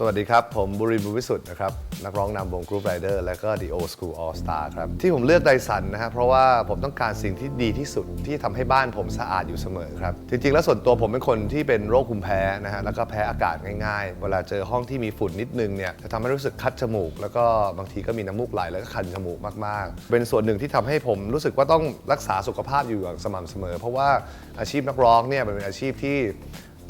สวัสดีครับ ผมบุรินทร์บุญวิสุทธ์นะครับ นักร้องนำวง Group Rider และก็ The Old School All Star ครับ ที่ผมเลือกไดสันนะฮะเพราะว่าผมต้องการสิ่งที่ดีที่สุดที่ทำให้บ้านผมสะอาดอยู่เสมอครับ จริง ๆ แล้วส่วนตัวผมเป็นคนที่เป็นโรคภูมิแพ้นะฮะแล้วก็แพ้อากาศง่ายๆ เวลาเจอห้องที่มีฝุ่นนิดนึงเนี่ยจะทำให้รู้สึกคัดจมูก แล้วก็บางทีก็มีน้ำมูกไหลแล้วก็คันจมูกมากๆ เป็นส่วนหนึ่งที่ทำให้ผมรู้สึกว่าต้องรักษาสุขภาพอยู่อย่างสม่ำเสมอ เพราะว่าอาชีพนักร้องเนี่ยมันเป็นอาชีพที่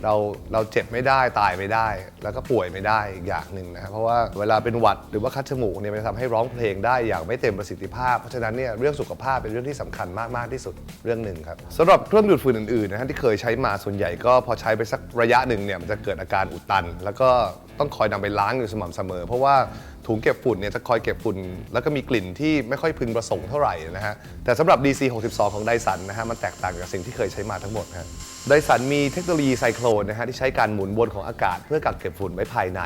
เราเราเจ็บไม่ได้ตายไม่ได้ แล้วก็ป่วยไม่ได้อีกอย่างหนึ่งนะครับเพราะว่าเวลาเป็นหวัดหรือว่าคัดจมูกเนี่ยมันจะทำให้ร้องเพลงได้อย่างไม่เต็มประสิทธิภาพ เพราะฉะนั้นเนี่ยเรื่องสุขภาพเป็นเรื่องที่สำคัญมากมาก ๆ ที่สุดเรื่องหนึ่งครับสำหรับเครื่องดูดฝุ่นอื่นๆนะฮะที่เคยใช้มาส่วนใหญ่ก็พอใช้ไปสักระยะหนึ่งเนี่ยมันจะเกิดอาการอุดตัน แล้วก็ ต้องคอยนำไปล้างอยู่สม่ำเสมอ เพราะว่าถุงเก็บฝุ่นเนี่ยจะคอยเก็บฝุ่น แล้วก็มีกลิ่นที่ไม่ค่อยพึงประสงค์เท่าไหร่นะฮะแต่สำหรับ DC 62 ของไดสันนะฮะมันแตกต่างจากสิ่งที่เคยใช้มาทั้งหมดฮะไดสันมีเทคโนโลยีไซโครนนะฮะที่ใช้การหมุนวนของอากาศ เพื่อกักเก็บฝุ่นไว้ภายใน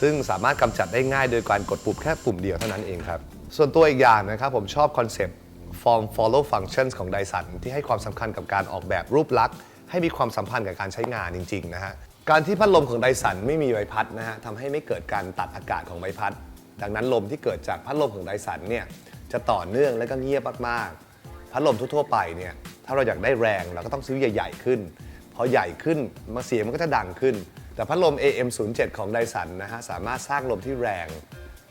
ซึ่งสามารถกำจัดได้ง่ายโดยการกดปุ่มแค่ปุ่มเดียวเท่านั้นเองครับ ส่วนตัวอีกอย่างนะครับผมชอบคอนเซปต์ form follow functions ของไดสันที่ให้ความสำคัญกับการออกแบบรูปลักษณ์ ให้มีความสัมพันธ์กับการใช้งานจริง ๆ นะฮะ การที่พัดลมของไดสันไม่มีใบพัดนะฮะทำให้ไม่เกิดการตัดอากาศของใบพัด ดังนั้นลมที่เกิดจากพัดลมของไดสันเนี่ยจะต่อเนื่องและก็เงียบมากๆ พัดลมทั่วๆไปเนี่ยถ้าเราอยากได้แรงเราก็ต้องซื้อใหญ่ ๆ ขึ้น พอใหญ่ขึ้นมาเสียงมันก็จะดังขึ้น แต่พัดลม AM07 ของไดสันนะฮะสามารถสร้างลมที่แรง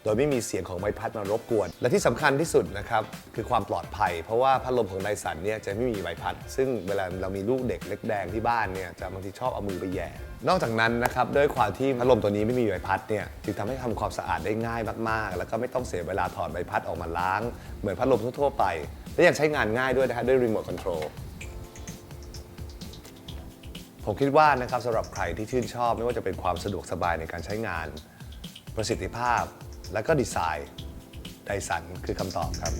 ดยไม่มีเสียงของใบพัดมารบกวน และที่สำคัญที่สุดนะครับคือความปลอดภัย เพราะว่าพัดลมของไดสันเนี่ยจะไม่มีใบพัด ซึ่งเวลาเรามีลูกเด็กเล็กแดงที่บ้านเนี่ยจะบางทีชอบเอามือไปแย่ นอกจากนั้นนะครับด้วยความที่พัดลมตัวนี้ไม่มีใบพัดเนี่ยจึงทำให้ทำความสะอาดได้ง่ายมากๆ แล้วก็ไม่ต้องเสียเวลาถอดใบพัดออกมาล้าง เหมือนพัดลมทั่วๆไป และยังใช้งานง่ายด้วยนะฮะด้วยรีโมทคอนโทรลผมคิดว่านะครับสำหรับใครที่ชื่นชอบไม่ว่าจะเป็นความสะดวกสบายในการใช้งาน ประสิทธิภาพ และก็ดีไซน์ไดสันคือคำตอบครับ